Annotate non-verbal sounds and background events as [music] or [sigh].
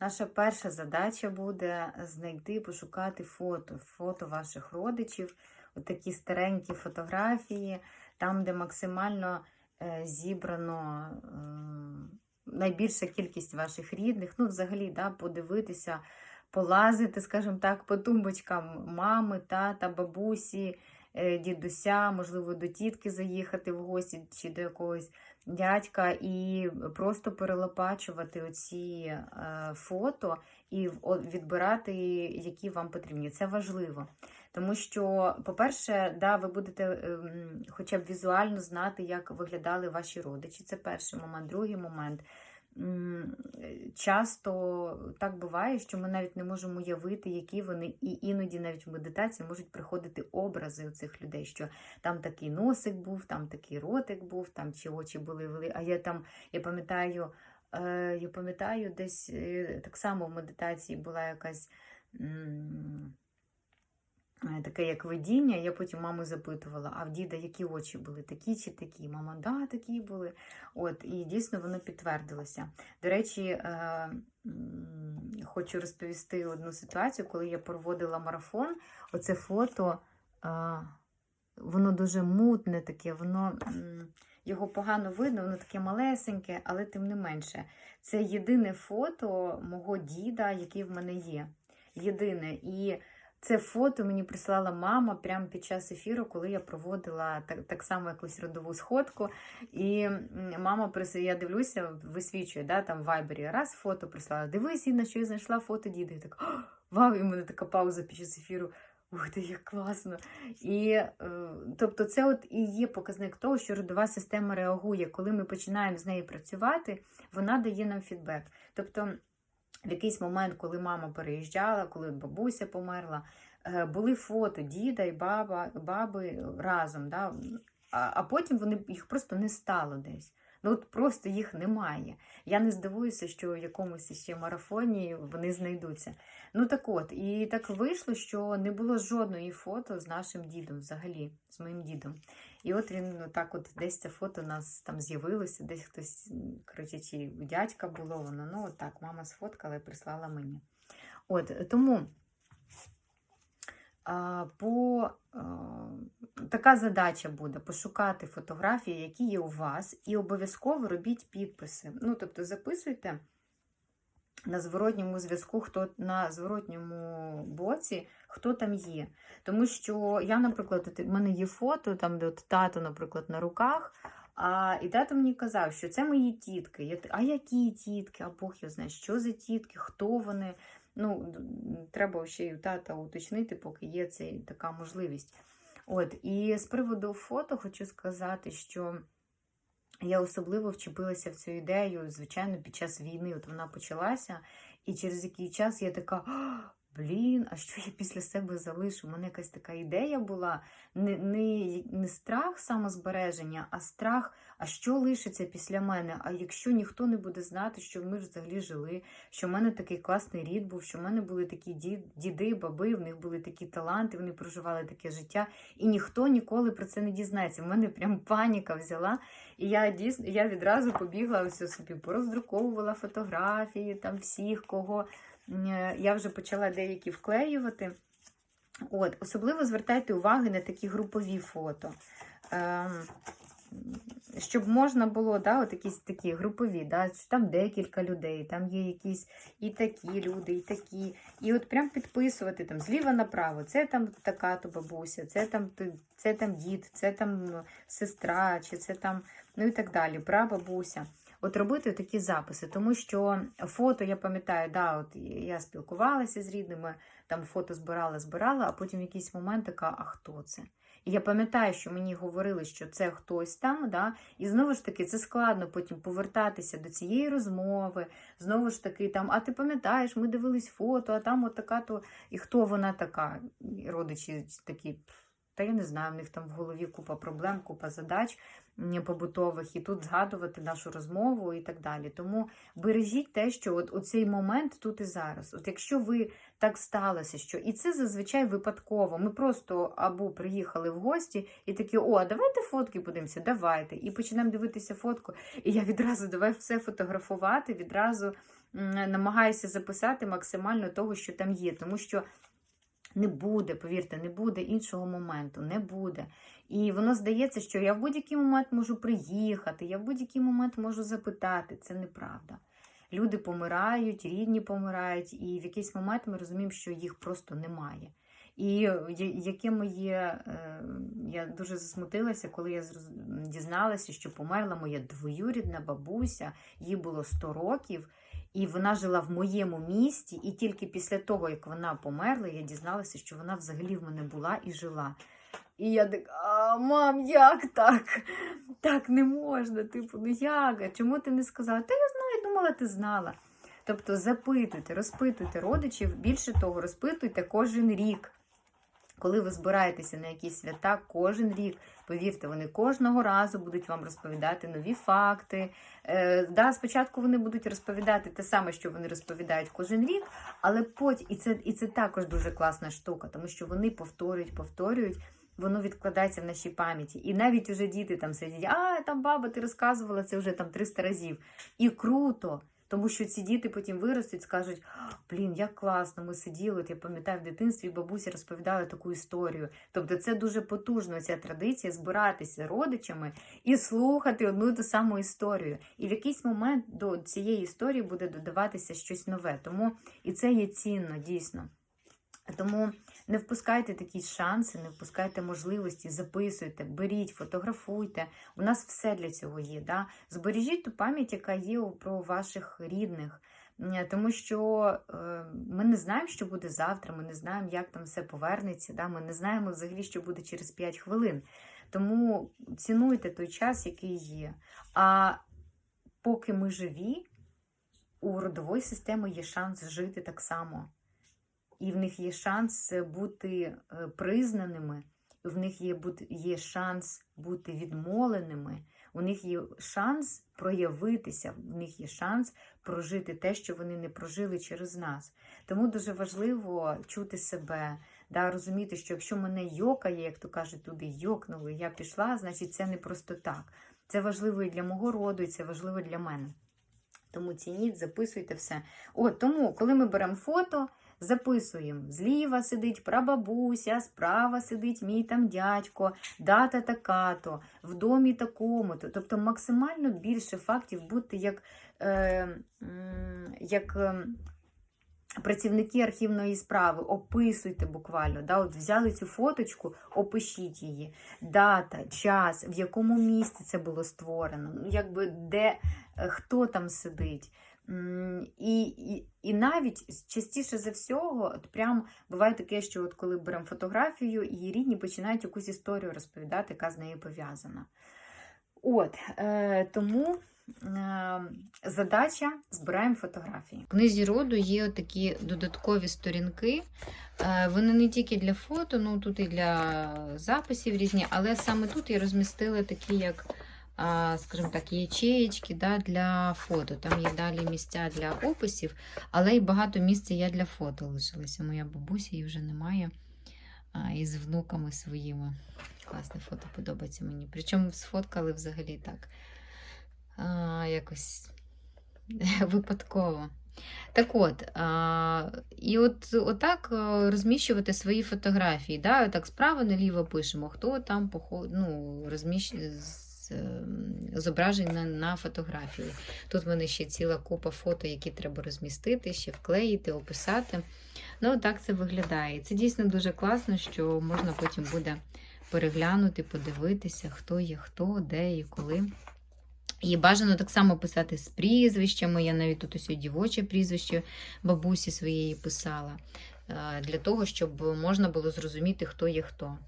Наша перша задача буде знайти, пошукати фото, фото ваших родичів, отакі старенькі фотографії, там, де максимально е, зібрано е, найбільша кількість ваших рідних. Ну, взагалі, да, подивитися, полазити, скажімо так, по тумбочкам мами, тата, бабусі, е, дідуся, можливо, до тітки заїхати в гості чи до якогось дядька, і просто перелопачувати оці е, фото і відбирати, які вам потрібні. Це важливо. Тому що, по-перше, да, ви будете ем, хоча б візуально знати, як виглядали ваші родичі. Це перший момент. Другий момент. Часто так буває, що ми навіть не можемо уявити, які вони, і іноді навіть в медитації можуть приходити образи у цих людей, що там такий носик був, там такий ротик був, там чи очі були вели. А я там, я пам'ятаю, е, я пам'ятаю, десь е, так само в медитації була якась. Е, Таке як видіння, я потім маму запитувала, а в діда які очі були, такі чи такі? Мама, да, такі були. От, і дійсно воно підтвердилося. До речі, е, хочу розповісти одну ситуацію, коли я проводила марафон. Оце фото, е, воно дуже мутне таке, воно його погано видно, воно таке малесеньке, але тим не менше. Це єдине фото мого діда, яке в мене є. Єдине. І це фото мені прислала мама прямо під час ефіру, коли я проводила так, так само якусь родову сходку. І мама прис... я дивлюся, висвічує, да, там в вайбері раз фото прислала. Дивись, Інна, що я знайшла фото діда. І так, вау, і в мене така пауза під час ефіру. Ух ти, як класно. І е, тобто, це от і є показник того, що родова система реагує. Коли ми починаємо з нею працювати, вона дає нам фідбек. Тобто, в якийсь момент, коли мама переїжджала, коли бабуся померла, е, були фото діда і баба, баби разом. Да? А, а потім вони їх просто не стало десь. Ну от просто їх немає. Я не здивуюся, що в якомусь ще марафоні вони знайдуться. Ну так от, і так вийшло, що не було жодної фото з нашим дідом, взагалі, з моїм дідом. І от він так от десь це фото у нас там з'явилося, десь хтось, коротше, чи дядька було воно. Ну, от так, мама сфоткала і прислала мені. От, тому по, така задача буде пошукати фотографії, які є у вас, і обов'язково робіть підписи. Ну, тобто записуйте на зворотньому зв'язку, хто на зворотньому боці, хто там є. Тому що я, наприклад, в мене є фото, там, де от тато, наприклад, на руках. А, і тато мені казав, що це мої тітки. Я, а які тітки? А Бог його знає, що за тітки, хто вони. Ну, треба ще й у тата уточнити, поки є це така можливість. От, і з приводу фото хочу сказати, що я особливо вчепилася в цю ідею, звичайно, під час війни. От вона почалася, і через який час я така. «А, Блін, а що я після себе залишу? У мене якась така ідея була. Не, не, не страх самозбереження, а страх, а що лишиться після мене? А якщо ніхто не буде знати, що ми взагалі жили, що в мене такий класний рід був, що в мене були такі ді- діди, баби, в них були такі таланти, вони проживали таке життя, і ніхто ніколи про це не дізнається. В мене прям паніка взяла. І я дійсно я відразу побігла ось собі, пороздруковувала фотографії там всіх, кого я вже почала деякі вклеювати. От, особливо звертайте увагу на такі групові фото. Ем, щоб можна було, да, от якісь такі групові, да, там декілька людей, там є якісь і такі люди, і такі. І от прям підписувати там зліва направо, це там така то бабуся, це там, це там дід, це там сестра, чи це там, ну і так далі, прабабуся. От робити такі записи, тому що фото, я пам'ятаю, да, от я спілкувалася з рідними, там фото збирала, збирала, а потім в якийсь момент така, а хто це? І я пам'ятаю, що мені говорили, що це хтось там, да? і знову ж таки, це складно потім повертатися до цієї розмови. Знову ж таки, там, а ти пам'ятаєш, ми дивились фото, а там от така то, і хто вона така? І родичі такі. «Пф, Та я не знаю, в них там в голові купа проблем, купа задач побутових, і тут згадувати нашу розмову і так далі. Тому бережіть те, що от у цей момент тут і зараз. От якщо ви так сталося, що і це зазвичай випадково. Ми просто або приїхали в гості і такі, о, а давайте фотки подивимося, давайте. І починаємо дивитися фотку. І я відразу давай все фотографувати, відразу намагаюся записати максимально того, що там є, тому що не буде, повірте, не буде іншого моменту, не буде. І воно здається, що я в будь-який момент можу приїхати, я в будь-який момент можу запитати. Це неправда. Люди помирають, рідні помирають, і в якийсь момент ми розуміємо, що їх просто немає. І яке моє, я дуже засмутилася, коли я дізналася, що померла моя двоюрідна бабуся, їй було 100 років, і вона жила в моєму місті. І тільки після того, як вона померла, я дізналася, що вона взагалі в мене була і жила. І я так, а мам, як так? Так не можна. Типу, ну як? А Чому ти не сказала? Та я знаю, думала, ти знала. Тобто запитуйте, розпитуйте родичів, більше того, розпитуйте кожен рік. Коли ви збираєтеся на якісь свята, кожен рік, повірте, вони кожного разу будуть вам розповідати нові факти. Е, да, спочатку вони будуть розповідати те саме, що вони розповідають кожен рік, але потім, і це, і це також дуже класна штука, тому що вони повторюють, повторюють. Воно відкладається в нашій пам'яті. І навіть уже діти там сидять, а там баба, ти розказувала це вже там 300 разів. І круто, тому що ці діти потім виростуть, скажуть: блін, як класно, ми сиділи. От я пам'ятаю в дитинстві, бабусі розповідали таку історію. Тобто, це дуже потужно, ця традиція збиратися родичами і слухати одну і ту саму історію. І в якийсь момент до цієї історії буде додаватися щось нове. Тому і це є цінно, дійсно. Тому не впускайте такі шанси, не впускайте можливості, записуйте, беріть, фотографуйте. У нас все для цього є. Да? Збережіть ту пам'ять, яка є про ваших рідних. Тому що е, ми не знаємо, що буде завтра, ми не знаємо, як там все повернеться. Да? Ми не знаємо взагалі, що буде через 5 хвилин. Тому цінуйте той час, який є. А поки ми живі, у родової системи є шанс жити так само і в них є шанс бути е, признаними, в них є, є шанс бути відмоленими, у них є шанс проявитися, в них є шанс прожити те, що вони не прожили через нас. Тому дуже важливо чути себе, да, розуміти, що якщо мене йокає, як то кажуть, туди йокнули, я пішла, значить це не просто так. Це важливо і для мого роду, і це важливо для мене. Тому цініть, записуйте все. От тому, коли ми беремо фото, записуємо. Зліва сидить прабабуся, справа сидить мій там дядько, дата така-то, в домі такому-то. Тобто максимально більше фактів бути як, е, як е, працівники архівної справи. Описуйте буквально. Да? От взяли цю фоточку, опишіть її. Дата, час, в якому місці це було створено, ну, якби де, е, хто там сидить. І, і, і навіть частіше за всього, от прям буває таке, що от коли беремо фотографію, її рідні починають якусь історію розповідати, яка з нею пов'язана. От, е, тому е, задача збираємо фотографії. В книзі роду є такі додаткові сторінки. Е, Вони не тільки для фото, ну тут і для записів різні, але саме тут я розмістила такі, як скажімо так, ячеєчки да, для фото. Там є далі місця для описів, але й багато місця я для фото лишилася. Моя бабуся її вже немає а, із внуками своїми. Класне фото подобається мені. Причому сфоткали взагалі так. А, якось [laughs] випадково. Так от, а, і от отак розміщувати свої фотографії. Да? Так справа наліво пишемо, хто там поход, ну, розміщ... з- ем, зображень на, на фотографії. Тут в мене ще ціла купа фото, які треба розмістити, ще вклеїти, описати. Ну, так це виглядає. Це дійсно дуже класно, що можна потім буде переглянути, подивитися, хто є хто, де і коли. І бажано так само писати з прізвищами. Я навіть тут ось дівоче прізвище бабусі своєї писала, е, для того, щоб можна було зрозуміти, хто є хто.